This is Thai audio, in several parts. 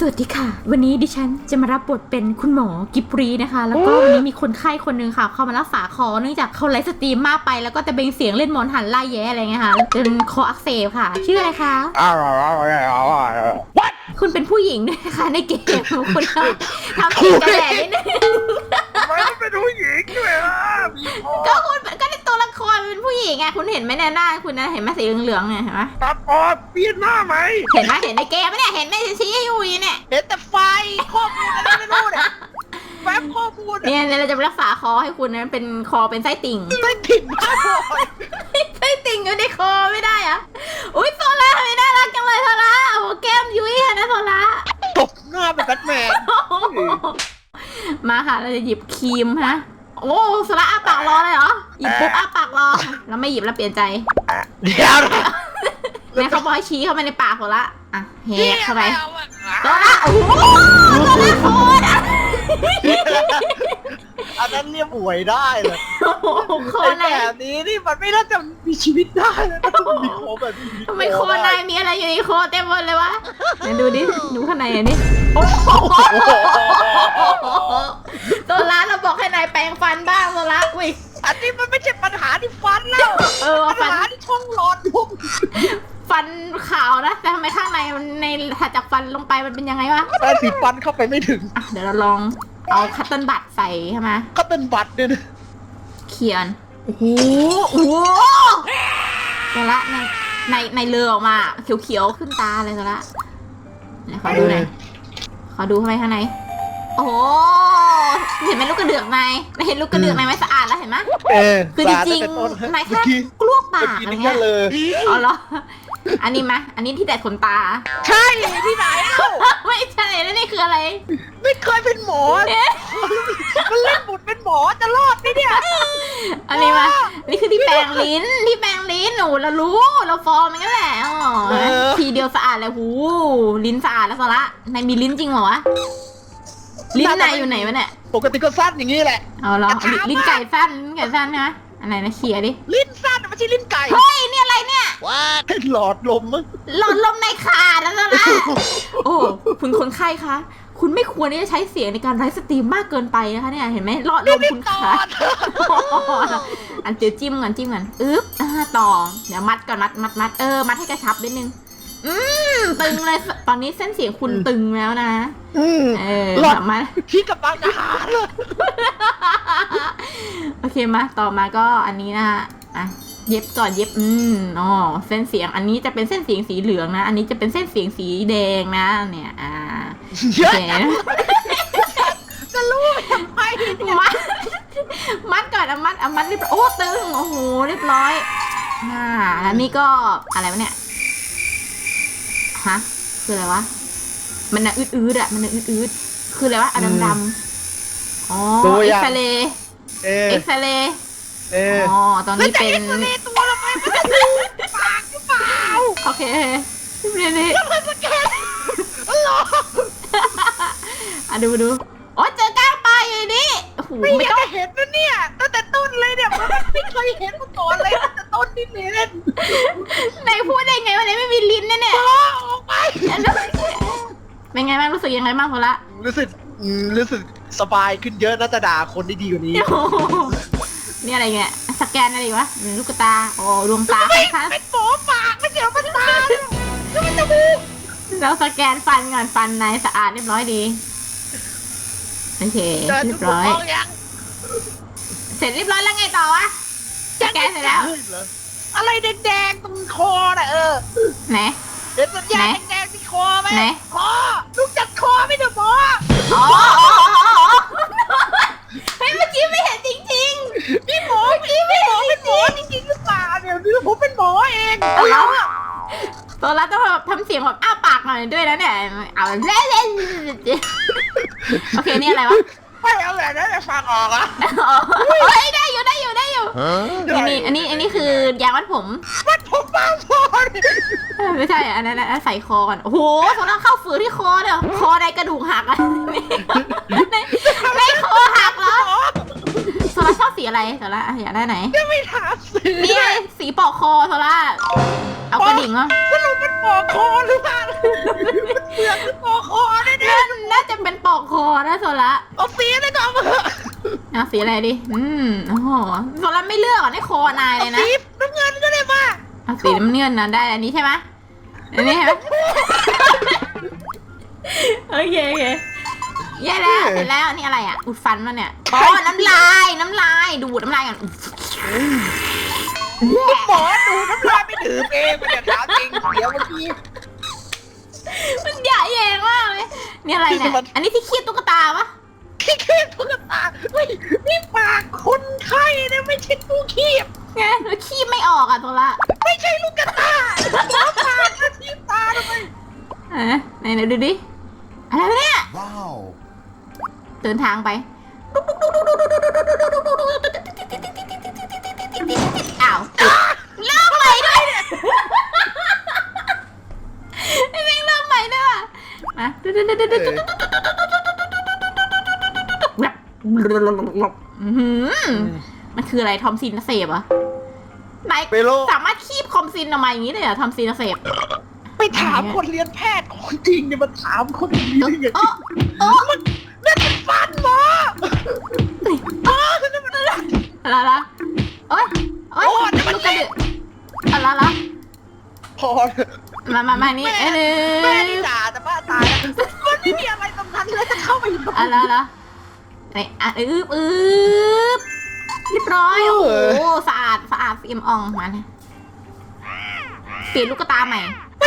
สวัสดีค่ะ วันนี้ดิฉันจะมารับบทเป็นคุณหมอกิบรีนะคะ แล้วก็วันนี้มีคนไข้คนหนึงค่ะ เข้ามารักษาคอเนื่องจากเขาไลฟ์สตรีมมากไปแล้วก็แต่เบงเสียงเล่นมอนหันไล่แย่อะไรเงี้ยค่ะเป็นคออักเสบค่ะ ชื่ออะไรคะคุณเป็นผู้หญิงด้วยนะคะในเกมคุณทำทำผิดกันแหละนิดนึงไม่เป็นผู้หญิงด้วยอะมีพ่อ ก็คุณก็ในตัวละคร เป็นผู้หญิงไงคุณเห็นไหมในหน้าคุณนะเห็นไหมสีเหลืองๆเนี่ยเห็นไหมตัดออกเปลี่ยนหน้าไหมเห็นไหมเห็นในเกมไหมเนี่ยเห็นไหมชี้ให้อยู่เนี่ย เห็นแต่ไฟข้อมูลอะไรไม่รู้เนี่ยแฟ้มข้อมูลเนี่ยเราจะรักษาคอให้คุณนะเป็นคอเป็นไส้ติ่งไม่ถิ่นมากเลยไส้ติ่งอยู่ในคอไม่ได้อะอุ้ยโซล่าทำไมน่ารักจังเลยโซล่าโอ้โหแก้มยุ้ยอะนะโซล่าตบหน้าเป็นแบทแมนมาค่ะเราจะหยิบครีมฮะโอ้โซล่าอ้าปากรอเลยเหรอหยิบปุ๊บอ้าปากรอแล้วไม่หยิบแล้วเปลี่ยนใจเดี๋ยวนะแม่เขาบอกให้ชี้เข้าไปในปากโซล่าอะเฮกเข้าไปม่ออะโซล่ นนั้นเรียกป่วยได้เลยโอ้โหโคไอ้ตรแบเลยบนี้นี่มันไม่น่าจะมีชีวิตได้นะถ้ามันมีโคแบบนี้ทำไมโคนายมีอะไรอยู่ในโคเต็มหมดเลยวะไหนดูดิดูข้างในหน่อยดิโอ้โหโซล่าเราบอกให้นายแปรงฟันบ้างโซล่าอุ้ยอันนี้มันไม่ใช่ปัญหาที่ฟันแล้วเออปัญฟันหาที่ช่องหลอดลมฟันขาวนะแต่ทำไมข้างในมันในถัดจากฟันลงไปมันเป็นยังไงวะแปรงสีฟันเข้าไปไม่ถึง อะเดี๋ยวเราลอง เอาคัตเติ้ลบัตใส่ใช่ไหมก็เป็นบัตรเนี่ยนะเขียน โอ้โหโอ้โหโซละในในในเรือออกมา เขียวๆ ขึ้นตาเลยโซละไหนขอดูหน่อย ขอดูข้างในข้างใน โอ้โห เห็นไหมลูกกระเดือกในเห็นลูกกระเดือกในไหมสะอาดแล้วเห็นไหม เออคือจริงสาตั้แต่ต้นๆนายเมื่แค่อกี้กลวกปาเมื่อกกี้อะไรนี่เงี้แค่ยเลย อ๋อเหรอ อันนี้มะอันนี้ที่แต่ขนตา ใช่ที่ไหนเล่า ไม่ใช่แล้วนี่ คืออะไร ไม่เคยเป็นหมอเนี่ยมันเล่นบุตรเป็นหมอจะรอดไหมเนี่ยอันนี้มานี่คือที่แปรงลิ้น ที่แปรงลิ้นหนูเรารู้ เราฟอร์มมันก็แหละอ๋อทีเดียวสะอาดเลยหูลิ้นสะอาดแล้วสละนายมีลิ้นจริงเหรอวะ ลิ้นนายอยู่ไหนวะเนี่ย ปกติก็สั้นอย่างนี้แหละ เอาเหรอลิ้นลิ้นไก่สั้นลิ้นไก่สั้นนะอันไหนนะเขียดิ ลิ้นสั้น ไม่ใช่ลิ้นไก่เฮ้ยนี่อะไรเนี่ยเป็นหลอดลมมั้งหลอดลมในขาดแล้วสละโอ้คุณคนไข้คะ คุณไม่ควรที่จะใช้เสียงในการไลฟ์สตรีมมากเกินไปนะคะเนี่ยเห็นไหมหลอดลมคุณตอขาดนอันเดี๋ยวจิ้มก่อนจิ้มก่อนอึ๊บอ่าต่อเดี๋ยวมัดก่อนมัดมัดมัดเออมัดให้กระชับนิดนึงอืมตึงเลยตอนนี้เส้นเสียงคุณตึงแล้วนะอืมเออหลอดมาที่กับบางอาหารเลยโอเคมาต่อมาก็อันนี้นะอะ เย็บก่อนเย็บอืมอ๋อเส้นเสียง อันนี้จะเป็นเส้นเสียงสีเหลืองนะ อันนี้จะเป็นเส้นเสียงสีแดงนะ เนี่ย อ่าเยโออะเคจะรู้ไปทำไมเนี่ยมัดมัดก่อนเอามัดเอามัดเรียบร้อยโอ้ตึงโอ้โหเรียบร้อยอ่าแล้วนี่ก็อะไรวะเนี่ยฮะคืออะไรวะมันน่ะอืดๆอะมันน่ะอืดๆคืออะไรวะอะดำๆอ๋อเอ็กซเรย์เออเอ็กซเรย์ เอออ๋อตอนแล้วนี้จะเป็นเอ็กซเรย์ตัวเราไปมันจะดูปากหรือเปล่าโอเคนี่นี่มันสแกนหรออะดูดูโอ้เจอกล้างปลาอยู่นี่โอ้โหไม่ไม่อยากต้องจะเห็นนะเนี่ยตั้งแต่ต้นเลยเนี่ยเพราะมันไม่เคยเห็นมาก่อนเลยตั้งแต่ต้นนี่เล่นไหนพูดได้ไงวันนี้ไม่มีลิ้นเนี่ยเนี่ยอ๋อออกไปเป็นไงบ้างรู้สึกยังไงบ้างพอละรู้สึกอืมรู้สึกสบายขึ้นเยอะน่าจะด่าคนได้ดีกว่านี้ โอ้โห นี่อะไรเงี้ยสแกนอะไรอีกวะลูกตาโอ้ดวงตาใครคะเป็นหมอปากไม่เกี่ยวกับตาเนี่ยแล้วมันจะมูกเราสแกนฟันก่อนฟันนายสะอาดเรียบร้อยดีโอเคเดินเรีทุยกบร้อยคนยังเสร็จเรียบร้อยแล้วไงต่อวะสแกนเสร็จแล้วฮ้ยเหรออะไรแดงๆตรงคอน่ะเออไหนเห็นสัญญาณไหนแดงๆที่คอไหมไหนคอลูกจัดคอไม่ได้หมออ๋ออ๋ออ๋ออ๋อเฮ้ยเมื่อกี้ไม่เห็น ตัวละต้องแบบทำเสียงแบบอ้าปากหน่อยด้วยนะเนี่ยเอาเล่นเล่นโอเคนี่อะไรวะไม่เอาแหละนะจะฟังออกอะอ๋อเฮ้ยได้อยู่ได้อยู่ได้อยู่นี่นี่อันนี้อันนี้คือยางมัดผมมันผมบ้าพอนี่เออไม่ใช่อันนั้นอันนั้นใส่คอก่อนโอ้โหโซล่าเข้าฝืนที่คอเนี่ยคอในกระดูกหักอะ อบสีอะไรโซล่าอยากได้ไหน จะไม่ถามสินี่ไงสีปอกคอโซล่าเอากระดิ่งเหรอสรุปเป็นหมอคอหรือเปล่าเปลือกหรือหมอคอแน่ากเป็นปอกคอนะโซละเอาสีอะไรก็เอามาเถอะเอาสีอะไรดิอืมโอ้โหโซละไม่เลือกอะในคอนายเลยนะสีน้ำเงินก็ได้มาเอาสีน้ำเงินนะได้อันนี้ใช่ไหมอันนี้ใช่ไหมโอเคโอเคแย่แล้วเสร็จแล้วนี่อะไรอะอุดฟันมาเนี่ยอ๋อน้ำลายน้ำลา ยดูดน้ำลายกันหมอดูน้ำลายไม่ดื่มเองมันจะถามจริงเดี๋ยวเมื่อกี้มันใหญ่เองมากเลยนี่อะไรเนี่ยมันอันนี้ที่คีบตุ๊กตาปะขี้เคียจตุ๊กตาเฮ้ยนี่ปากคนไข้นะไม่ใช่ตู้คีบไงแล้วคีบไม่ออกอะตัวละไม่ใช่ลูกกระตาหัวปากนะที่ตาทำไมอะไหนไหนดูดิอะไรวะเนี่ย Wow. เดินทางไปอ้าวเริ่มใหม่ด้วยเนี่ยไอ้แม่งเริ่มใหม่ด้วยว่ะมาแบบ อื้อหือมันคืออะไรทอมซินเสพเหรอะไหนไปโล สามารถคีบคอมซินออกมาอย่างนี้เลยเหรอทอมซินเสพไปถามคนเรียนแพทย์ของจริงเนี่ยมันถามคนเรียนอย่างนี้โอ้โอ้มันนั่นมันฟันหมออ๋อนั่นมันอะไรละโอ้ยโอ้ยโอ้ยมัน ลูกกระเละเดือกอะไรละพอ มามามานี่เอ้ยแม่นี่ด่าแต่ป้าตายแล้วมันไม่มีอะไรตรงนั้นเลยจะเข้าไปอยู่ตรงอะไรละไหนอะอึบอึบเรียบร้อยโอ้โหสะอาดสะอาดเอี่ยมอ่องมาเนี่ยเปลี่ยนลูกตาใหม่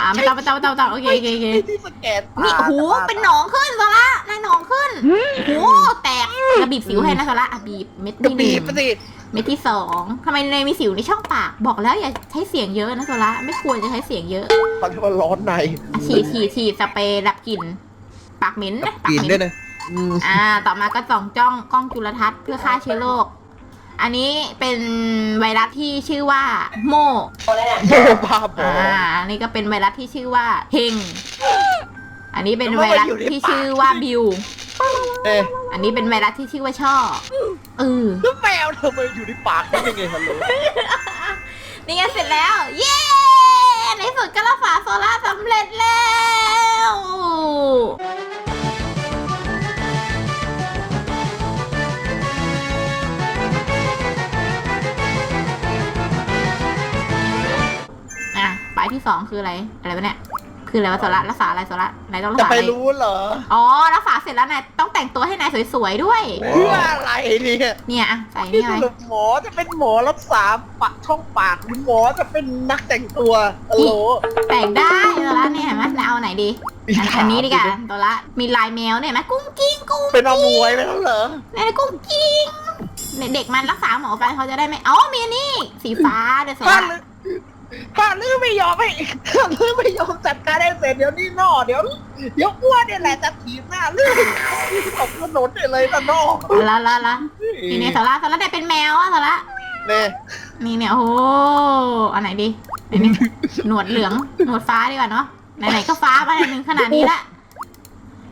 อ่าไม่ต้องไม่ต้องไม่ต้องไม่ต้องโอเคโอเคโอเคที่สแกนตานี่โอ้โหเป็นหนองขึ้นซะละนายหนองขึ้นโอ้โหแตกกระบีบสิวให้นะซะละอะบีบเม็ดกระที่หบีนึ่บงไปสิ เม็ดที่สองทำไมในมีสิวในช่องปาก บอกแล้วอย่าใช้เสียงเยอะนะโซละไม่ควรจะใช้เสียงเยอะเขาเรียกว่าร้อนในฉีดฉีดฉีดสเปรย์ดับกลิ่นปากเหม็นนะปากกินเหม็ด้วยนนะอืมอ่า ต่อมาก็ส่องจ้องกล้องจุลทรรศน์เพื่อฆ่าเชื้อโรค อันนี้เป็นไวรัสที่ชื่อว่าโมโอ้บ้าบอ อ่า อันนี้ก็เป็นไวรัสที่ชื่อว่าเฮง อันนี้เป็นไวรัสที่ชื่อว่าบิว เอ๊ะ อันนี้เป็นไวรัสที่ชื่อว่าช่อเออแล้วแมวทำไมอยู่ในปากได้ยังไงฮัลโหลนี่ไงเสร็จแล้ว เย้ในที่สุดก็รักษาโซล่าสำเร็จแล้วอะปลายที่สองคืออะไร อะไรวะเนี่ย คืออะไรวะโซล่ารักษาอะไรโซล่าไหนต้องรักจะษาไปอะไรรู้เหรออ๋อรักษาเสร็จแล้วนายต้องแต่งตัวให้นายสวยๆด้วย เพื่ออะไรเนี่ยเนี่ยอะใส่ที่นี่สไว้รุปหมอจะเป็นหมอรักษาปากช่องปากหรือหมอจะเป็นนักแต่งตัวฮัลโหลแต่งได้โซล่าเนี่ยเห็นไหมนายเอาไหนดีอันอันนี้ดีกว่าโซล่ามีลายแมวเนี่ยเห็นไหมกุ้งกิ้งกุ้งเป็นเอามวยไปแล้วเหรอในกุ้งกิ้งเนี่ยเด็กมันรักษาหมอฟันเขาจะได้ไม่อ๋อมีอันนี่สีฟ้าเดี๋ยวโซป้าล่าลือ ป้าลือไม่ยอมให้ป้าลือไม่ยอมจัดการให้เสร็จเดี๋ยวนี่นอเดี๋ยวเดี๋ยวอ้วนเนี่ยแหละจะถีบหน้าลือตกถนนเนี่ยเลยนะนอละละละนี่เนี่ยโซล่าโซล่าได้เป็นแมวอะโซล่าเนี่ยนี่เนี่ยโอ้โหอันไหนดีอันนี้หนวดเหลืองหนวดฟ้าดีกว่าเนาะไหนๆก็ฟ้ามาหนึ่งขนาดนี้ละ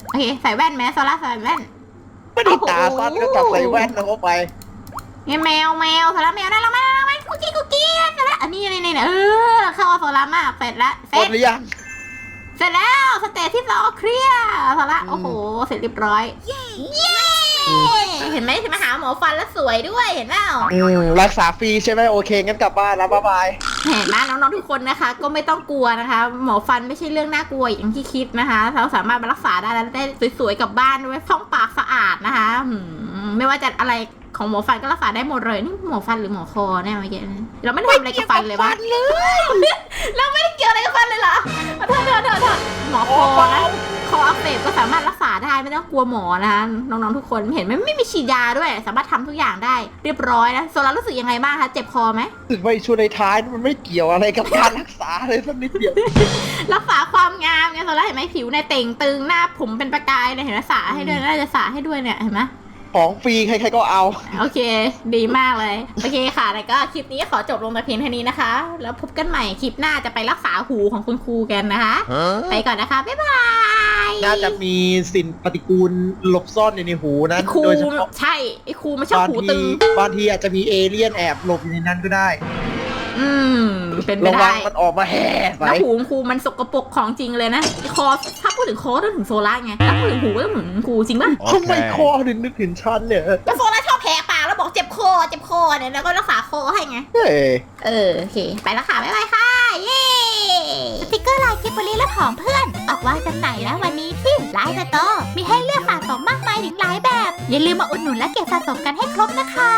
โอเคใส่แว่นไหมโซล่าใส่แว่นไม่ได้ตาสั้นก็กลับใส่แว่นนะเข้าไปเนี่ยแมวแมวโซล่าแมวได้แล้วมา แล้วมากุ๊กกี้กุ๊กกี้โซล่าอันนี้นี่นี่เออเข้าโซล่ามากเสร็จแล้วเสหมร็ดจหรือยัง เสร็จแล้วสเตจที่สองเคลียร์โซล่าอืมโอ้โหเสร็จเรียบร้อยเย้เห็นไหมมาหาหมอฟันแล้วสวยด้วยเห็นเปล่า อืมรักษาฟรีใช่ไหมโอเคงั้นกลับบ้านแล้วบ๊ายบาย เห็นไหมน้องๆทุกคนนะคะ ก็ไม่ต้องกลัวนะคะ หมอฟันไม่ใช่เรื่องน่ากลัวอย่างที่คิดนะคะเราสามารถมารักษาได้แล้วได้สวยๆกลับบ้านด้วยช่องปากสะอาดนะคะหืมไม่ว่าจะอะไร ของหมอฟันก็รักษาได้หมดเลยนี่หมอฟันหรือหมอคอเนี่ยเมื่อกี้เนี่ยเราไม่ได้ทำอะไรกับฟันเลยปะเลยเราไม่ได้เกี่ยวอะไรกับฟันเลยเหรอเธอเธอเธอเธอหมอคอนะคออักเสบก็สามารถรักษาได้ไม่ต้องกลัวหมอนะคะน้องๆทุกคนเห็นไหมไม่มีฉีดยาด้วย สามารถทำทุกอย่างได้เรียบร้อยนะโซลารู้สึกยังไงบ้างคะเจ็บคอไหมถึงไปช่วงในท้ายมันไม่เกี่ยวอะไรกับการรักษาเลยสักนิดเดียวรักษาความงามไงโซล่าเห็นไหมผิวเนี่ยเต่งตึงหน้าผมเป็นประกายเนี่ยเห็นไหมสระให้ด้วยน่าจะสระให้ด้วยเนี่ยเห็นไหม ของฟรีใครๆก็เอา โอเค ดีมากเลย โอเคค่ะ แล้วก็คลิปนี้ขอจบลงแต่เพียงเท่านี้นะคะ แล้วพบกันใหม่คลิปหน้าจะไปรักษาหูของคุณครูกันนะคะ ไปก่อนนะคะ บ๊ายบาย น่าจะมีสิ่งปฏิกูลหลบซ่อนอยู่ในหูนะไอ้ครูโดยเฉพาะใช่ไอ้ครูไม่ชอบบางหูทีตึงบางทีอาจจะมีเอเลี่ยนแอบหลบอยู่ในนั้นก็ได้ อืม เป็นไประวัได้งมันออกมาแห่ใส่แล้วหูของครูมันสกปรกของจริงเลยนะคอถ้าพูดถึงคอต้องถึงโซล่าไงถ้าพูดถึงหูก็ต้องถึงครูจริงป่ะทำไมคอถึงนึกถึงฉันเนี่ยก็โซล่าชอบแพ้ปากแล้วบอกเจ็บคอเจ็บคอเนี่ยแล้วก็รักษาคอให้ไง เฮ้ยเออโอเค ไปแล้วค่ะ บ๊ายบายค่ะ เย้สติกเกอร์ลายคิปบรีและของเพื่อน ออกวางจำหน่ายแล้ววันนี้ที่ไลน์สโตร์มีให้เลือกสะสมมากมายถึงหลายแบบ อย่าลืมมาอุดหนุนและเก็บสะสมกันให้ครบนะคะ